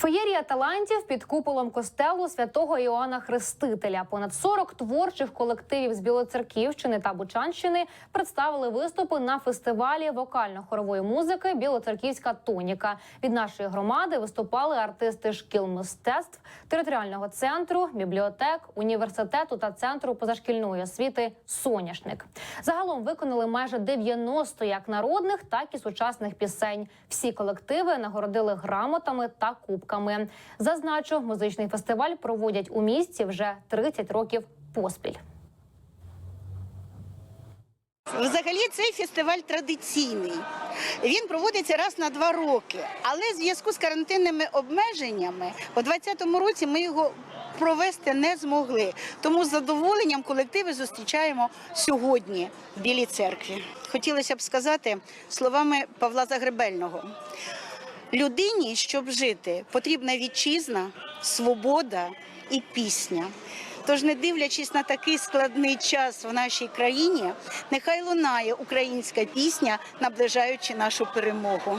Феєрія талантів під куполом костелу святого Іоанна Хрестителя. Понад 40 творчих колективів з Білоцерківщини та Бучанщини представили виступи на фестивалі вокально-хорової музики Білоцерківська тоніка. Від нашої громади виступали артисти шкіл мистецтв, територіального центру, бібліотек, університету та центру позашкільної освіти Соняшник. Загалом виконали майже 90 як народних, так і сучасних пісень. Всі колективи нагородили грамотами та кубками. Зазначу, музичний фестиваль проводять у місті вже 30 років поспіль. Взагалі цей фестиваль традиційний. Він проводиться раз на два роки. Але в зв'язку з карантинними обмеженнями у 2020 році ми його провести не змогли. Тому з задоволенням колективи зустрічаємо сьогодні в Білій церкві. Хотілося б сказати словами Павла Загребельного. Людині, щоб жити, потрібна вітчизна, свобода і пісня. Тож, не дивлячись на такий складний час в нашій країні, нехай лунає українська пісня, наближаючи нашу перемогу.